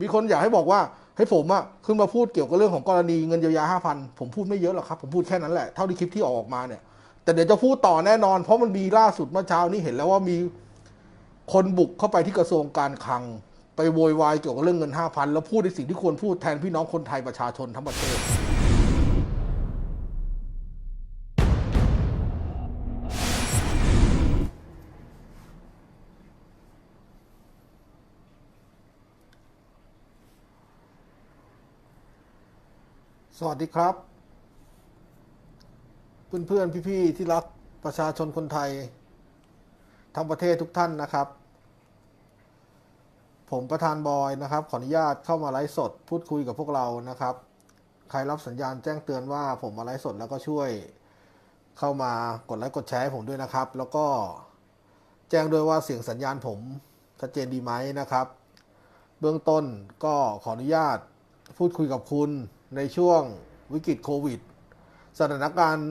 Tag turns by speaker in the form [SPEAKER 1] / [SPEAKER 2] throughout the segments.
[SPEAKER 1] มีคนอยากให้บอกว่าให้ผมอะขึ้นมาพูดเกี่ยวกับเรื่องของกรณีเงินเยียวยาห้าพันผมพูดไม่เยอะหรอกครับ ผมพูดแค่นั้นแหละเท่าที่คลิปที่ออกมาเนี่ย แต่เดี๋ยวจะพูดต่อแน่นอน เพราะมันมีล่าสุดเมื่อเช้านี้เห็นแล้วว่ามีคนบุกเข้าไปที่กระทรวงการคลัง ไปโวยวายเกี่ยวกับเรื่องเงินห้าพันแล้วพูดในสิ่งที่ควรพูดแทนพี่น้องคนไทยประชาชนทั้งประเทศ สวัสดีครับ เพื่อนๆพี่ๆที่รักประชาชนคนไทย ทั้งประเทศทุกท่านนะครับ ผมประธานบอยนะครับ ขออนุญาตเข้ามาไลฟ์สด พูดคุยกับพวกเรานะครับ ใครรับสัญญาณแจ้งเตือนว่าผมมาไลฟ์สดแล้วก็ช่วยเข้ามากดไลค์กดแชร์ให้ผมด้วยนะครับ แล้วก็แจ้งด้วยว่าเสียงสัญญาณผมชัดเจนดีไหมนะครับ เบื้องต้นก็ขออนุญาตพูดคุยกับคุณ ในช่วงวิกฤตโควิด สถานการณ์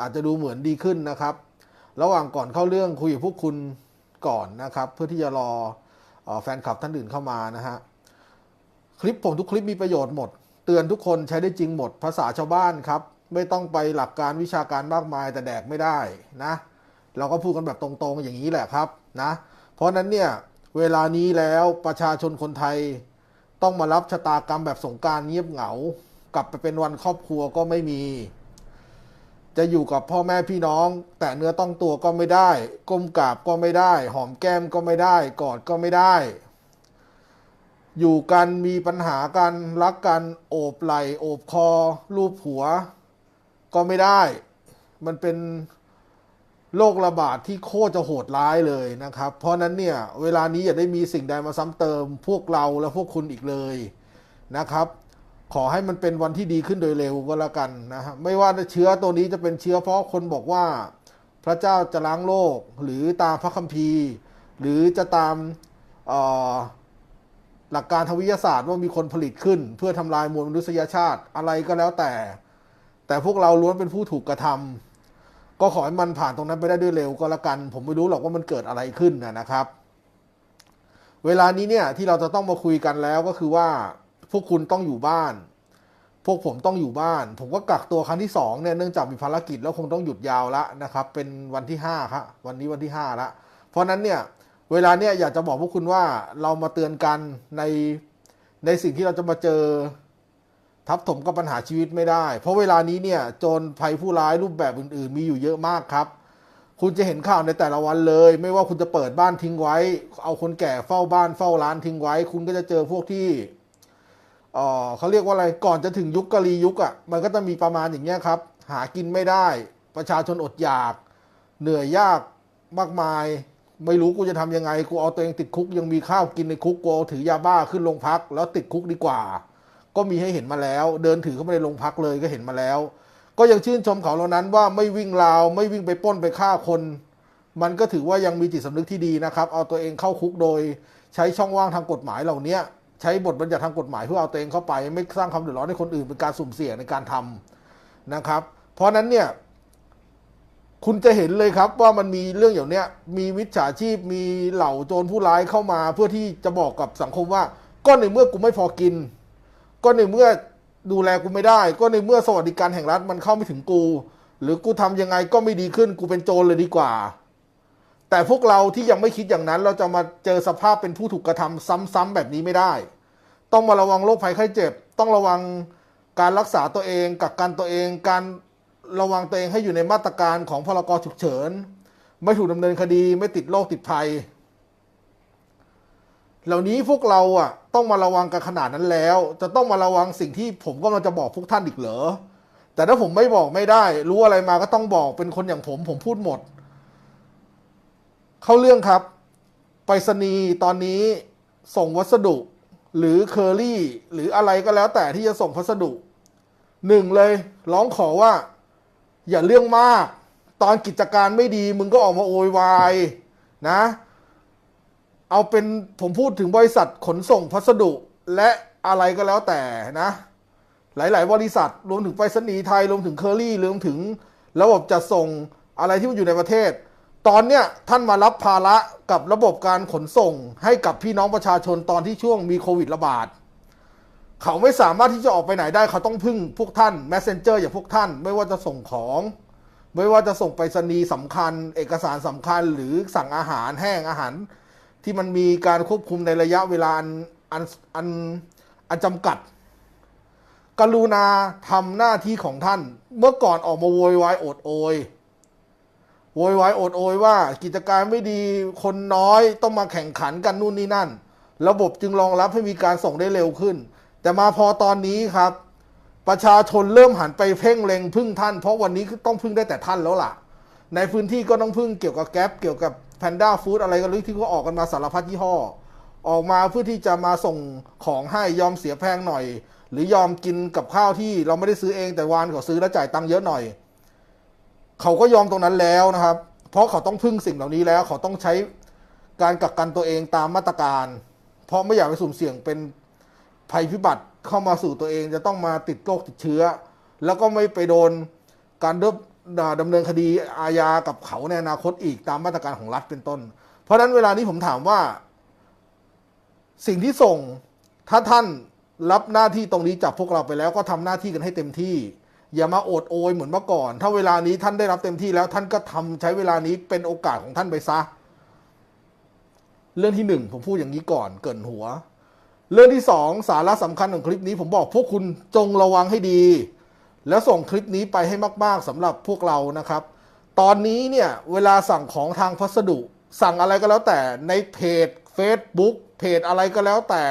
[SPEAKER 1] อาจจะดูเหมือนดีขึ้นนะครับ ระหว่างก่อนเข้าเรื่องคุยกับพวกคุณก่อนนะครับ เพื่อที่จะรออแฟนคลับท่านอื่นเข้ามานะฮะคลิปผมทุกคลิปมีประโยชน์หมด เตือนทุกคนใช้ได้จริงหมดภาษาชาวบ้านครับ ไม่ต้องไปหลักการวิชาการมากมายแต่แดกไม่ได้นะ เราก็พูดกันแบบตรงๆอย่างนี้แหละครับนะเพราะนั้นเนี่ยเวลานี้แล้วประชาชนคนไทยต้องมารับชะตากรรมแบบสงการเงียบเหงา กลับไปเป็นวันครอบครัวก็ไม่มี จะอยู่กับพ่อแม่พี่น้อง แต่เนื้อต้องตัวก็ไม่ได้ ก้มกราบก็ไม่ได้ หอมแก้มก็ไม่ได้ กอดก็ไม่ได้ อยู่กันมีปัญหากันรักกันโอบไหลโอบคอรูปหัว ก็ไม่ได้ มันเป็นโรคระบาดที่โคตรจะโหดร้ายเลยนะครับ เพราะนั้นเนี่ย เวลานี้อย่าได้มีสิ่งใดมาซ้ำเติม พวกเราและพวกคุณอีกเลยนะครับ ขอให้มันเป็นวันที่ดีขึ้นโดยเร็วก็แล้วกันนะฮะไม่ว่าเชื้อตัวนี้จะเป็นเชื้อเพราะคนบอกว่า พระเจ้าจะล้างโลกหรือตามพระคัมภีร์ หรือจะตามหลักการทางวิทยาศาสตร์ว่ามีคนผลิตขึ้น เพื่อทำลายมวลมนุษยชาติอะไรก็แล้วแต่ แต่พวกเราล้วนเป็นผู้ถูกกระทำก็ขอให้มันผ่านตรงนั้นไปได้ด้วยเร็วก็แล้วกัน ผมไม่รู้หรอกว่ามันเกิดอะไรขึ้นนะครับ เวลานี้เนี่ยที่เราจะต้องมาคุยกันแล้วก็คือว่า พวกคุณต้องอยู่บ้าน พวกผมต้องอยู่บ้าน ผมก็กักตัวครั้งที่สองเนี่ยเนื่องจากมีภารกิจแล้วคงต้องหยุดยาวละนะครับ เป็นวันที่ห้าครับวันนี้วันที่ห้าละเพราะฉะนั้นเนี่ยเวลาเนี่ยอยากจะบอกพวกคุณว่าเรามาเตือนกันในในสิ่งที่เราจะมาเจอทับถมกับปัญหาชีวิตไม่ได้ เพราะเวลานี้เนี่ยโจรภัยผู้ร้ายรูปแบบอื่น ๆ มีอยู่เยอะมากครับ คุณจะเห็นข่าวในแต่ละวันเลย ไม่ว่าคุณจะเปิดบ้านทิ้งไว้ เอาคนแก่เฝ้าบ้านเฝ้าร้านทิ้งไว้ คุณก็จะเจอพวกที่ เขาเรียกว่าอะไรก่อนจะถึงยุคกะลียุคอะ่ะมันก็จะมีประมาณอย่างเงี้ยครับ หากินไม่ได้ ประชาชนอดอยาก เหนื่อยยากมากมาย ไม่รู้กูจะทำยังไง กูเอาตัวเองติดคุกยังมีข้าวกินในคุกกูเอาถือยาบ้าขึ้นโรงพัก แล้วติดคุกดีกว่า ก็มีให้เห็นมาแล้ว เดินถือเข้าไปในโรงพักเลยก็เห็นมาแล้ว ก็ยังชื่นชมเขาเหล่านั้นว่าไม่วิ่งราว ไม่วิ่งไปป้นไปฆ่าคน มันก็ถือว่ายังมีจิตสำนึกที่ดีนะครับ เอาตัวเองเข้าคุกโดย ใช้ช่องว่างทางกฎหมายเหล่านี้ ใช้บทบัญญัติทางกฎหมายเพื่อเอาตัวเองเข้าไป ไม่สร้างความเดือดร้อนให้คนอื่นเป็นการสุ่มเสี่ยงในการทำนะครับ เพราะนั้นเนี่ยคุณจะเห็นเลยครับว่ามันมีเรื่องอย่างเนี้ยมีมิจฉาชีพมีเหล่าโจรผู้ร้ายเข้ามา เพื่อที่จะบอกกับสังคมว่าก็ในเมื่อกูไม่พอกิน ก็ในเมื่อดูแลกูไม่ได้ ก็ในเมื่อสวัสดิการแห่งรัฐมันเข้าไม่ถึงกู หรือกูทำยังไงก็ไม่ดีขึ้นกูเป็นโจรเลยดีกว่า แต่พวกเราที่ยังไม่คิดอย่างนั้น เราจะมาเจอสภาพเป็นผู้ถูกกระทำซ้ำๆแบบนี้ไม่ได้ ต้องมาระวังโรคภัยไข้เจ็บ ต้องระวังการรักษาตัวเองกักกันตัวเอง การระวังตัวเองให้อยู่ในมาตรการของพรกฉุกเฉิน ไม่ถูกดำเนินคดีไม่ติดโรคติดภัย เหล่านี้พวกเราอะต้องมาระวังกันขนาดนั้นแล้ว จะต้องมาระวังสิ่งที่ผมก็มันจะบอกพวกท่านอีกเหรอแต่ถ้าผมไม่บอกไม่ได้ รู้อะไรมาก็ต้องบอกเป็นคนอย่างผมผมพูดหมด เข้าเรื่องครับ ไปรษณีย์ตอนนี้ส่งวัสดุ หรือเคอรี่ หรืออะไรก็แล้วแต่ที่จะส่งพัสดุหนึ่งเลย ร้องขอว่า อย่าเรื่องมาก ตอนกิจการไม่ดี มึงก็ออกมาโวยวายนะ เอาเป็นผมพูดถึงบริษัทขนส่งพัสดุ และอะไรก็แล้วแต่นะ หลาย ๆ บริษัทรวมถึงไปรษณีย์ไทยรวมถึงเคอรี่รวมถึงระบบจัดส่งอะไรที่มันอยู่ในประเทศ ตอนเนี้ยท่านมารับภาระกับระบบการขนส่งให้กับพี่น้องประชาชนตอนที่ช่วงมีโควิดระบาด เขาไม่สามารถที่จะออกไปไหนได้เขาต้องพึ่งพวกท่าน messenger อย่างพวกท่าน ไม่ว่าจะส่งของ ไม่ว่าจะส่งไปรษณีย์สำคัญ เอกสารสำคัญ หรือสั่งอาหารแห้งอาหาร ที่มันมีการควบคุมในระยะเวลาอันอันอันอันจำกัด กรุณาทำหน้าที่ของท่าน เมื่อก่อนออกมาโวยวายโอดโอย โวยวายโอดโอยว่ากิจการไม่ดีคนน้อยต้องมาแข่งขันกันนู่นนี่นั่น ระบบจึงรองรับให้มีการส่งได้เร็วขึ้น แต่มาพอตอนนี้ครับ ประชาชนเริ่มหันไปเพ่งเล็งพึ่งท่าน เพราะวันนี้ต้องพึ่งได้แต่ท่านแล้วล่ะ ในพื้นที่ก็ต้องพึ่งเกี่ยวกับแก๊ปเกี่ยวกับแพนด้าฟู้ดอะไรก็รู้ที่เขาออกกันมาสารพัดยี่ห้อ ออกมาเพื่อที่จะมาส่งของให้ยอมเสียแพงหน่อย หรือยอมกินกับข้าวที่เราไม่ได้ซื้อเองแต่วานเขาซื้อแล้วจ่ายตังค์เยอะหน่อย เขาก็ยอมตรงนั้นแล้วนะครับ เพราะเขาต้องพึ่งสิ่งเหล่านี้แล้ว เขาต้องใช้การกักกันตัวเองตามมาตรการ เพราะไม่อยากไปสุ่มเสี่ยงเป็นภัยพิบัติเข้ามาสู่ตัวเองจะต้องมาติดโรคติดเชื้อ แล้วก็ไม่ไปโดนการดำดำเนินคดีอาญากับเขาในอนาคตอีกตามมาตรการของรัฐเป็นต้น เพราะฉะนั้นเวลานี้ผมถามว่า สิ่งที่ส่งถ้าท่านรับหน้าที่ตรงนี้จากพวกเราไปแล้วก็ทำหน้าที่กันให้เต็มที่ อย่ามาโอดโอยเหมือนเมื่อก่อน ถ้าเวลานี้ท่านได้รับเต็มที่แล้วท่านก็ทำใช้เวลานี้เป็นโอกาสของท่านไปซะ เรื่องที่หนึ่งผมพูดอย่างนี้ก่อนเกินหัว เรื่องที่สองสาระสำคัญของคลิปนี้ผมบอกพวกคุณจงระวังให้ดี แล้วส่งคลิปนี้ไปให้มาก ๆสำหรับพวกเรานะครับ ตอนนี้เนี่ยเวลาสั่งของทางพัสดุ สั่งอะไรก็แล้วแต่ในเพจ Facebook เพจอะไรก็แล้วแต่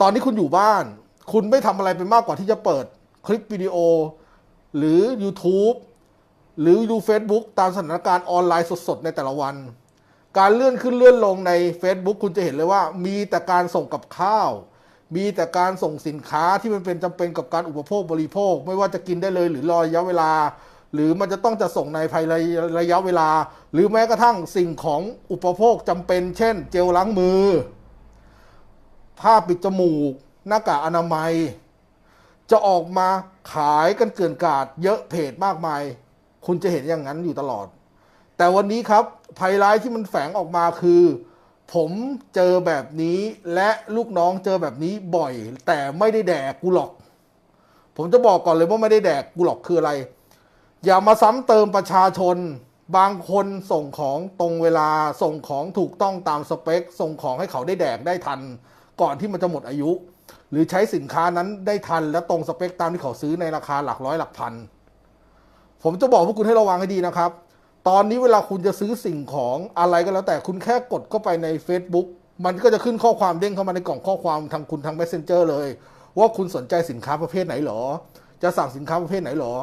[SPEAKER 1] ตอนนี้คุณอยู่บ้าน คุณไม่ทำอะไรไปมากกว่าที่จะเปิดคลิปวิดีโอ หรือ YouTube หรือดู Facebook ตามสถานการณ์ออนไลน์สดๆ ในแต่ละวัน การเลื่อนขึ้นเลื่อนลงใน Facebook คุณจะเห็นเลยว่า มีแต่การส่งกับข้าว มีแต่การส่งสินค้าที่มันเป็นจำเป็นกับการอุปโภคบริโภค ไม่ว่าจะกินได้เลยหรือรอระยะเวลา หรือมันจะต้องจะส่งในภายในระยะเวลา หรือแม้กระทั่งสิ่งของอุปโภคจำเป็น เช่น เจลล้างมือ ผ้าปิดจมูก หน้ากากอนามัย จะออกมาขายกันเกลื่อนกาดเยอะเพจมากมาย คุณจะเห็นอย่างนั้นอยู่ตลอด แต่วันนี้ครับภัยร้ายที่มันแฝงออกมาคือ ผมเจอแบบนี้และลูกน้องเจอแบบนี้บ่อย แต่ไม่ได้แดกกูหรอก ผมจะบอกก่อนเลยว่าไม่ได้แดกกูหรอกคืออะไร อย่ามาซ้ำเติมประชาชน บางคนส่งของตรงเวลาส่งของถูกต้องตามสเปค ส่งของให้เขาได้แดกได้ทัน ก่อนที่มันจะหมดอายุ หรือใช้สินค้านั้นได้ทันและตรงสเปคตามที่เขาซื้อในราคาหลักร้อยหลักพัน ผมจะบอกพวกคุณให้ระวังให้ดีนะครับ ตอนนี้เวลาคุณจะซื้อสิ่งของอะไรก็แล้วแต่คุณแค่กดเข้าไปใน Facebook มันก็จะขึ้นข้อความเด้งเข้ามาในกล่องข้อความทางคุณทาง Messenger เลย ว่าคุณสนใจสินค้าประเภทไหนหรอ จะสั่งสินค้าประเภทไหนหรอ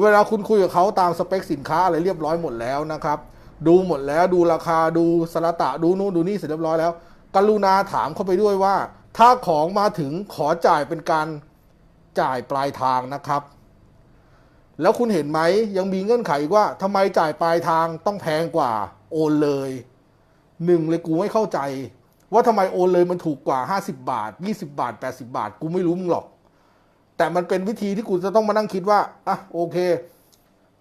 [SPEAKER 1] เวลาคุณคุยกับเขาตามสเปคสินค้าอะไรเรียบร้อยหมดแล้วนะครับดูหมดแล้วดูราคาดูสระตะดูนู่นดูนี่เสร็จเรียบร้อยแล้วกรุณาถามเข้าไปด้วยว่า ถ้าของมาถึงขอจ่ายเป็นการจ่ายปลายทางนะครับ แล้วคุณเห็นไหมยังมีเงื่อนไขว่าทำไมจ่ายปลายทางต้องแพงกว่าโอนเลยหนึ่งเลยกูไม่เข้าใจ ว่าทำไมโอนเลยมันถูกกว่า 50 บาท 20 บาท 80 บาท กูไม่รู้มึงหรอก แต่มันเป็นวิธีที่กูจะต้องมานั่งคิดว่าอะโอเค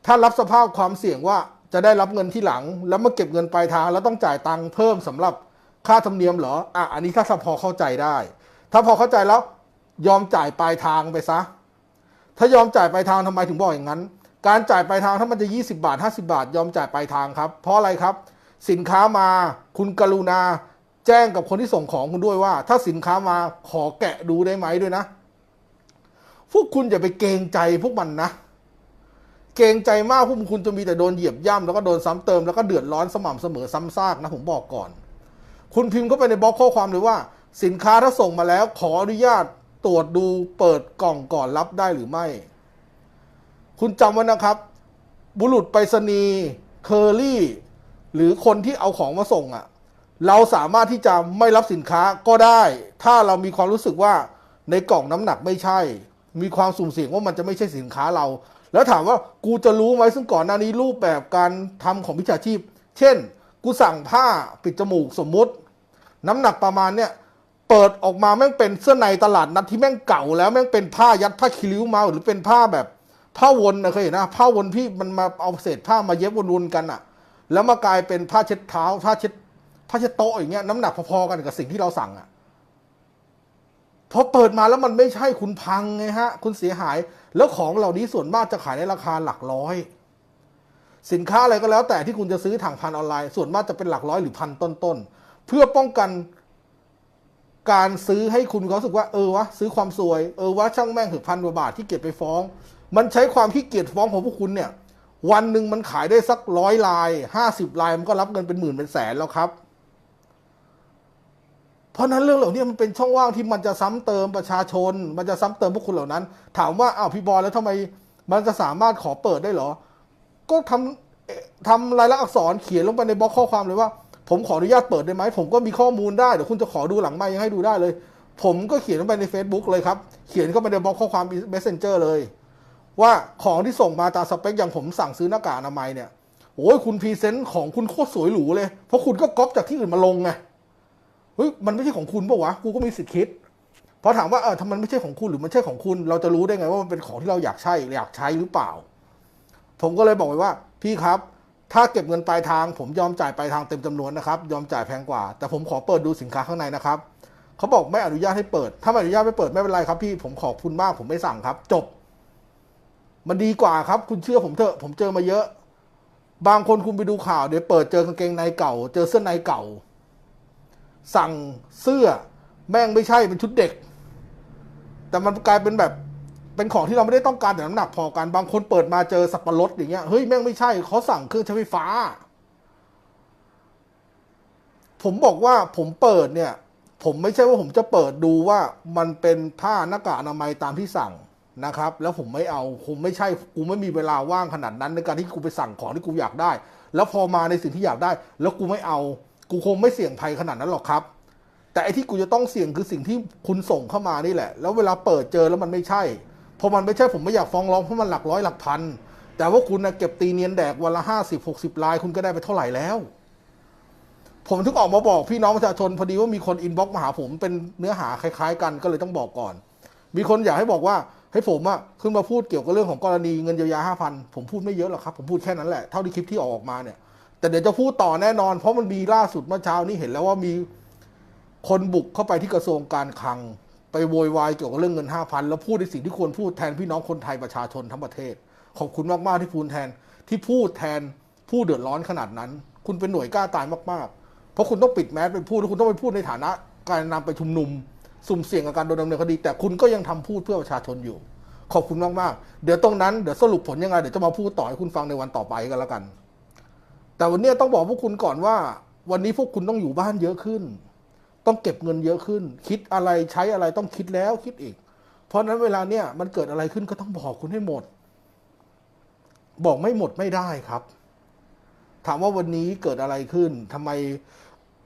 [SPEAKER 1] ถ้ารับสภาพความเสี่ยงว่าจะได้รับเงินที่หลัง แล้วมาเก็บเงินปลายทางแล้วต้องจ่ายตังค์เพิ่มสำหรับ ค่าธรรมเนียมเหรออะอันนี้ถ้าพอเข้าใจได้ ถ้าพอเข้าใจแล้ว ยอมจ่ายปลายทางไปซะ ถ้ายอมจ่ายปลายทางทำไมถึงบอกอย่างนั้น การจ่ายปลายทางถ้ามันจะ 20 บาท 50 บาท ยอมจ่ายปลายทางครับ เพราะอะไรครับ สินค้ามาคุณกรุณาแจ้งกับคนที่ส่งของคุณด้วยว่า ถ้าสินค้ามาขอแกะดูได้ไหมด้วยนะ พวกคุณอย่าไปเกรงใจพวกมันนะเกรงใจมากพวกคุณจะมีแต่โดนเหยียบย่ำแล้วก็โดนซ้ำเติมแล้วก็เดือดร้อนสม่ำเสมอซ้ำซากนะผมบอกก่อน คุณพิมพ์เข้าไปในบล็อกข้อความเลยว่า สินค้าถ้าส่งมาแล้ว ขออนุญาตตรวจดูเปิดกล่องก่อนรับได้หรือไม่ คุณจำไว้นะครับ บุรุษไปรษณีย์เคอรี่หรือคนที่เอาของมาส่งอะ่ะ เราสามารถที่จะไม่รับสินค้าก็ได้ ถ้าเรามีความรู้สึกว่าในกล่องน้ำหนักไม่ใช่ มีความสุ่มเสี่ยงว่ามันจะไม่ใช่สินค้าเรา แล้วถามว่ากูจะรู้ไหมซึ่งก่อนหน้านี้รูปแบบการทำของวิชาชีพ เช่น กูสั่งผ้าปิดจมูกสมมุติ น้ำหนักประมาณเนี้ยเปิดออกมาแม่งเป็นเสื้อในตลาดนัดที่แม่งเก่าแล้วแม่งเป็นผ้ายัดผ้าคิริ้วมาหรือเป็นผ้าแบบ ผ้าวนนะเคยเห็นนะผ้าวนพี่มันมาเอาเศษผ้ามาเย็บวนๆกันอะแล้วมากลายเป็นผ้าเช็ดเท้า ผ้าเช็ดผ้าเช็ดโต๊ะอย่างเงี้ยน้ำหนักพอๆกันกับสิ่งที่เราสั่งอะพอเปิดมาแล้วมันไม่ใช่คุณพังไงฮะ คุณเสียหาย แล้วของเหล่านี้ส่วนมากจะขายในราคาหลักร้อย สินค้าอะไรก็แล้วแต่ที่คุณจะซื้อทางพันออนไลน์ ส่วนมากจะเป็นหลักร้อยหรือพันต้นๆ เพื่อป้องกันการซื้อให้คุณเขาสึกว่าเออวะซื้อความสวย เออวะช่างแม่งถึงพันกว่าบาทที่เกียจไปฟ้อง มันใช้ความขี้เกียจฟ้องของพวกคุณเนี่ย วันหนึ่งมันขายได้สักร้อยลายห้าสิบลายมันก็รับเงินเป็นหมื่นเป็นแสนแล้วครับ เพราะนั้นเรื่องเหล่านี้มันเป็นช่องว่างที่มันจะซ้ำเติมประชาชน มันจะซ้ำเติมพวกคุณเหล่านั้น ถามว่าอ้าวพี่บอลแล้วทำไมมันจะสามารถขอเปิดได้เหรอ ก็ทำทำลายลักษณ์อักษรเขียนลงไปในบล็อกข้อความเลยว่า ผมขออนุญาตเปิดได้ไหม ผมก็มีข้อมูลได้เดี๋ยวคุณจะขอดูหลังไมค์ยังให้ดูได้เลย ผมก็เขียนลงไปใน Facebook เลยครับ เขียนเข้าไปในบล็อกข้อความ Messenger เลย ว่าของที่ส่งมาตามสเปคอย่างผมสั่งซื้อหน้ากากอนามัยเนี่ยโอ้ยคุณพรีเซนต์ของคุณโคตรสวยหรูเลย เพราะคุณก็ก๊อปจากที่อื่นมาลงไงเฮ้ยมันไม่ใช่ของคุณปะวะกูก็มีสิทธิ์คิดพราะถามว่าเออถ้ามันไม่ใช่ของคุณหรือมันใช่ของคุณ เราจะรู้ได้ไงว่ามันเป็นของที่เราอยากใช้อยากใช้หรือเปล่า ผมก็เลยบอกไปว่าพี่ครับ ถ้าเก็บเงินปลายทาง ผมยอมจ่ายปลายทางเต็มจำนวนนะครับยอมจ่ายแพงกว่า แต่ผมขอเปิดดูสินค้าข้างในนะครับเขาบอกไม่อนุญาตให้เปิด ถ้าไม่อนุญาตไม่เปิดไม่เป็นไรครับพี่ผมขอบคุณมากผมไม่สั่งครับ จบ มันดีกว่าครับ คุณเชื่อผมเถอะ ผมเจอมาเยอะ บางคนคุณไปดูข่าวเดี๋ยวเปิดเจอกางเกงในเก่า เจอเสื้อในเก่า สั่งเสื้อแม่งไม่ใช่เป็นชุดเด็ก แต่มันกลายเป็นแบบ เป็นของที่เราไม่ได้ต้องการแต่น้ำหนักพอกัน บางคนเปิดมาเจอสับปะรดอย่างเงี้ย เฮ้ย แม่งไม่ใช่ เขาสั่งเครื่องใช้ไฟฟ้า ผมบอกว่าผมเปิดเนี่ย ผมไม่ใช่ว่าผมจะเปิดดูว่ามันเป็นผ้าหน้ากากอนามัยตามที่สั่งนะครับ แล้วผมไม่เอาคงไม่ใช่ กูไม่มีเวลาว่างขนาดนั้นในการที่กูไปสั่งของที่กูอยากได้ แล้วพอมาในสิ่งที่อยากได้ แล้วกูไม่เอา กูคงไม่เสี่ยงภัยขนาดนั้นหรอกครับแต่ไอ้ที่กูจะต้องเสี่ยงคือสิ่งที่คุณส่งเข้ามานี่แหละ แล้วเวลาเปิดเจอแล้วมันไม่ใช่ พอมันไม่ใช่ผมไม่อยากฟ้องร้องเพราะมันหลักร้อยหลักพัน แต่ว่าคุณนะเก็บตีเนียนแดกวันละห้าสิบหกสิบลายคุณก็ได้ไปเท่าไหร่แล้ว ผมถึงออกมาบอกพี่น้องประชาชนพอดีว่ามีคนอินบ็อกมาหาผมเป็นเนื้อหาคล้าย ๆ กันก็เลยต้องบอกก่อน มีคนอยากให้บอกว่าให้ผมอะขึ้นมาพูดเกี่ยวกับเรื่องของกรณีเงินเยียวยาห้าพันผมพูดไม่เยอะหรอกครับ ผมพูดแค่นั้นแหละเท่าที่คลิปที่ออกมาเนี่ย แต่เดี๋ยวจะพูดต่อแน่นอน เพราะมันมีล่าสุดเมื่อเช้านี้เห็นแล้วว่ามีคนบุกเข้าไปที่กระทรวงการคลัง โวยวายเกี่ยวกับเรื่องเงินห้าพันแล้วพูดในสิ่งที่ควรพูดแทนพี่น้องคนไทยประชาชนทั้งประเทศ ขอบคุณมากๆที่พูดแทนที่พูดแทนผู้เดือดร้อนขนาดนั้น คุณเป็นหน่วยกล้าตายมากๆ เพราะคุณต้องปิดแมสไปพูดแล้วคุณต้องไปพูดในฐานะ การนำไปชุมนุม สุ่มเสี่ยงกับการโดนดำเนินคดี แต่คุณก็ยังทำพูดเพื่อประชาชนอยู่ ขอบคุณมากๆ เดี๋ยวตรงนั้นเดี๋ยวสรุปผลยังไงเดี๋ยวจะมาพูดต่อให้คุณฟังในวันต่อไปกันแล้วกัน แต่วันนี้ต้องบอกพวกคุณก่อนว่า วันนี้พวกคุณต้องอยู่บ้านเยอะขึ้น ต้องเก็บเงินเยอะขึ้น คิดอะไรใช้อะไรต้องคิดแล้วคิดอีก เพราะนั้นเวลาเนี้ยมันเกิดอะไรขึ้นก็ต้องบอกคุณให้หมด บอกไม่หมดไม่ได้ครับ ถามว่าวันนี้เกิดอะไรขึ้นทำไม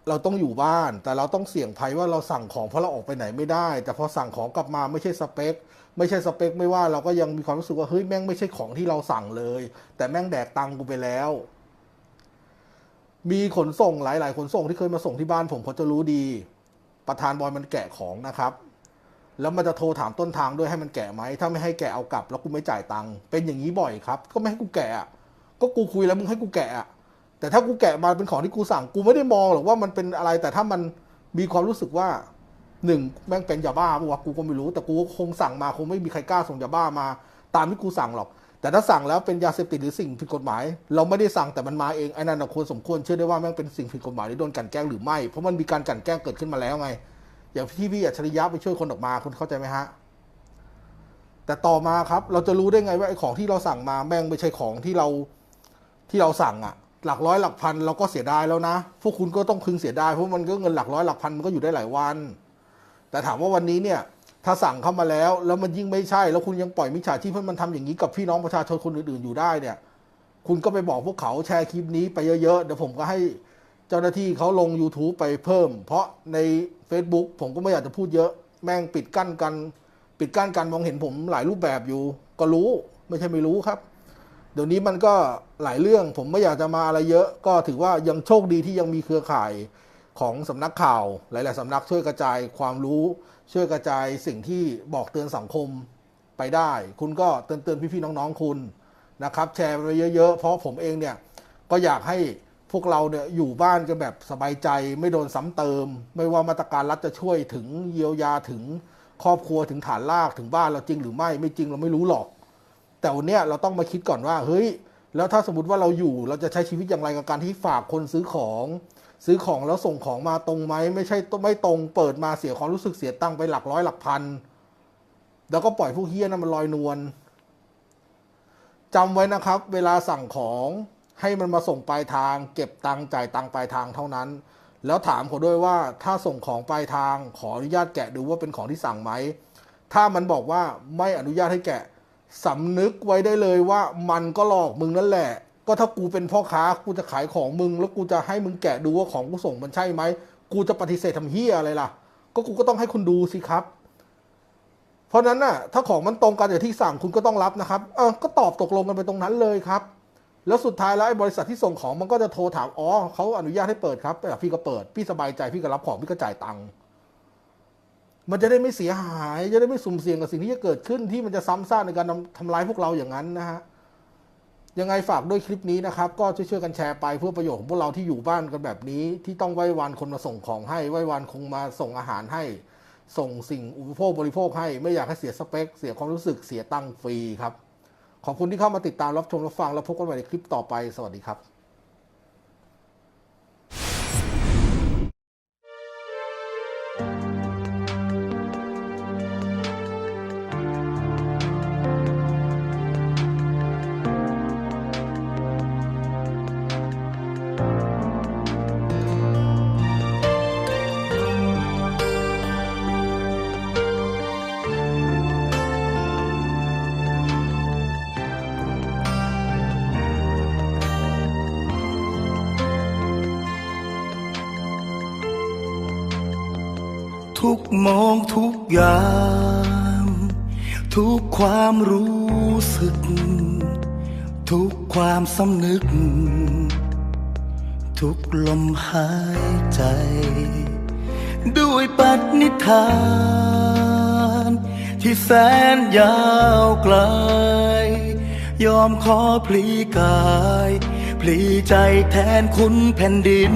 [SPEAKER 1] เราต้องอยู่บ้าน แต่เราต้องเสี่ยงภัยว่าเราสั่งของเพราะเราออกไปไหนไม่ได้ แต่พอสั่งของกลับมาไม่ใช่สเปค ไม่ใช่สเปค ไม่ว่าเราก็ยังมีความรู้สึกว่าเฮ้ยแม่งไม่ใช่ของที่เราสั่งเลย แต่แม่งแดกตังกูไปแล้ว มีขนส่งหลาย ๆ ขนส่งที่เคยมาส่งที่บ้านผมเขาจะรู้ดี ประธานบอยมันแกะของนะครับ แล้วมันจะโทรถามต้นทางด้วยให้มันแกะไหมถ้าไม่ให้แกะเอากลับ แล้วกูไม่จ่ายตังค์เป็นอย่างนี้บ่อยครับ ก็ไม่ให้กูแกะก็กูคุยแล้วมึงให้กูแกะแต่ถ้ากูแกะมาเป็นของที่กูสั่งกูไม่ได้มองหรอกว่ามันเป็นอะไร แต่ถ้ามันมีความรู้สึกว่าหนึ่งแม่งเป็นยาบ้าปะวะกูก็ไม่รู้แต่กูก็คงสั่งมาคงไม่มีใครกล้าส่งยาบ้ามา ตามที่กูสั่งหรอก แต่ถ้าสั่งแล้วเป็นยาเสพติดหรือสิ่งผิดกฎหมาย เราไม่ได้สั่งแต่มันมาเองไอ้นั่นควรสมควรเชื่อได้ว่าแม่งเป็นสิ่งผิดกฎหมายหรือโดนกันแกล้งหรือไม่เพราะมันมีการกันแกล้งเกิดขึ้นมาแล้วไง อย่างที่พี่อัจฉริยะไปช่วยคนออกมาคุณเข้าใจไหมฮะแต่ต่อมาครับเราจะรู้ได้ไงว่าไอ้ของที่เราสั่งมาแม่งไม่ใช่ของที่เราที่เราสั่งอะหลักร้อยหลักพันเราก็เสียดายแล้วนะพวกคุณก็ต้องพึงเสียดายเพราะมันก็เงินหลักร้อยหลักพันมันก็อยู่ได้หลายวัน แต่ถามว่าวันนี้เนี่ย ถ้าสั่งเข้ามาแล้ว แล้วมันยิ่งไม่ใช่ แล้วคุณยังปล่อยมิจฉาชีพให้มันทำอย่างนี้กับพี่น้องประชาชนคนอื่นๆอยู่ได้เนี่ย คุณก็ไปบอกพวกเขาแชร์คลิปนี้ไปเยอะๆเดี๋ยวผมก็ให้เจ้าหน้าที่เขาลง YouTube ไปเพิ่ม เพราะใน Facebook ผมก็ไม่อยากจะพูดเยอะแม่งปิดกั้นกัน ปิดกั้นกันมองเห็นผมหลายรูปแบบอยู่ ก็รู้ไม่ใช่ไม่รู้ครับ เดี๋ยวนี้มันก็หลายเรื่องผมไม่อยากจะมาอะไรเยอะ ก็ถือว่ายังโชคดีที่ยังมีเครือข่าย ของสำนักข่าวหลาย ๆสำนักช่วยกระจายความรู้ช่วยกระจายสิ่งที่บอกเตือนสังคมไปได้ คุณก็เตือนเตือนพี่ๆน้องๆคุณนะครับ แชร์ไปเยอะ ๆ เพราะผมเองเนี่ยก็อยากให้พวกเราเนี่ยอยู่บ้านกันแบบสบายใจไม่โดนซ้ำเติม ไม่ว่ามาตรการรัฐจะช่วยถึงเยียวยาถึงครอบครัวถึงฐานรากถึงบ้านเราจริงหรือไม่ไม่จริงเราไม่รู้หรอก แต่วันนี้เราต้องมาคิดก่อนว่าเฮ้ยแล้วถ้าสมมติว่าเราอยู่เราจะใช้ชีวิตอย่างไรกับการที่ฝากคนซื้อของ ซื้อของแล้วส่งของมาตรงไหมไม่ใช่ไม่ตรงเปิดมาเสียความรู้สึกเสียตังค์ไปหลักร้อยหลักพัน แล้วก็ปล่อยพวกเฮี้ยนั้นมันลอยนวลจำไว้นะครับ เวลาสั่งของให้มันมาส่งปลายทาง เก็บตังค์จ่ายตังค์ปลายทางเท่านั้น แล้วถามเขาด้วยว่าถ้าส่งของปลายทางขออนุญาตแกะดูว่าเป็นของที่สั่งไหมถ้ามันบอกว่าไม่อนุญาตให้แกะสำนึกไว้ได้เลยว่ามันก็หลอกมึงนั่นแหละ ก็ถ้ากูเป็นพ่อค้ากูจะขายของมึง แล้วกูจะให้มึงแกะดูว่าของกูส่งมันใช่ไหมกูจะปฏิเสธทำเฮียอะไรล่ะ ก็กูก็ต้องให้คุณดูสิครับ เพราะฉะนั้นน่ะ ถ้าของมันตรงกันอย่างที่สั่งคุณก็ต้องรับนะครับเออก็ตอบตกลงกันไปตรงนั้นเลยครับ แล้วสุดท้ายแล้วไอ้บริษัทที่ส่งของมันก็จะโทรถามอ๋อเขาอนุญาตให้เปิดครับแต่พี่ก็เปิดพี่สบายใจพี่ก็รับของพี่ก็จ่ายตังค์มันจะได้ไม่เสียหาย จะได้ไม่สุ่มเสี่ยงกับสิ่งที่จะเกิดขึ้นที่มันจะซ้ำซากในการทำทำร้ายพวกเราอย่างนั้นนะฮะ ยังไงฝากด้วยคลิปนี้นะครับ ก็ช่วยๆกันแชร์ไปเพื่อประโยชน์ของพวกเราที่อยู่บ้านกันแบบนี้ ที่ต้องไหว้วานคนมาส่งของให้ไหว้วานคงมาส่งอาหารให้ ส่งสิ่งอุปโภคบริโภคให้ไม่อยากให้เสียสเปค เสียความรู้สึกเสียตังค์ฟรีครับ ขอบคุณที่เข้ามาติดตามรับชมรับฟังแล้วพบกันใหม่ในคลิปต่อไปสวัสดีครับ
[SPEAKER 2] มองทุกอย่าง ทุกความรู้สึก ทุกความสำนึก ทุกลมหายใจ ด้วยปณิธาน ที่แสนยาวไกล ยอมขอพลีกาย พลีใจแทนคุณแผ่นดิน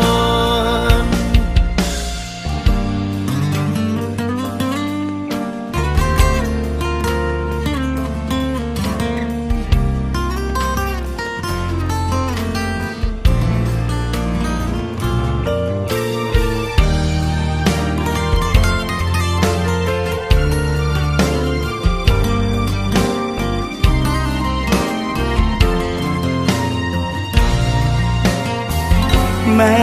[SPEAKER 2] ล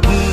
[SPEAKER 2] ษ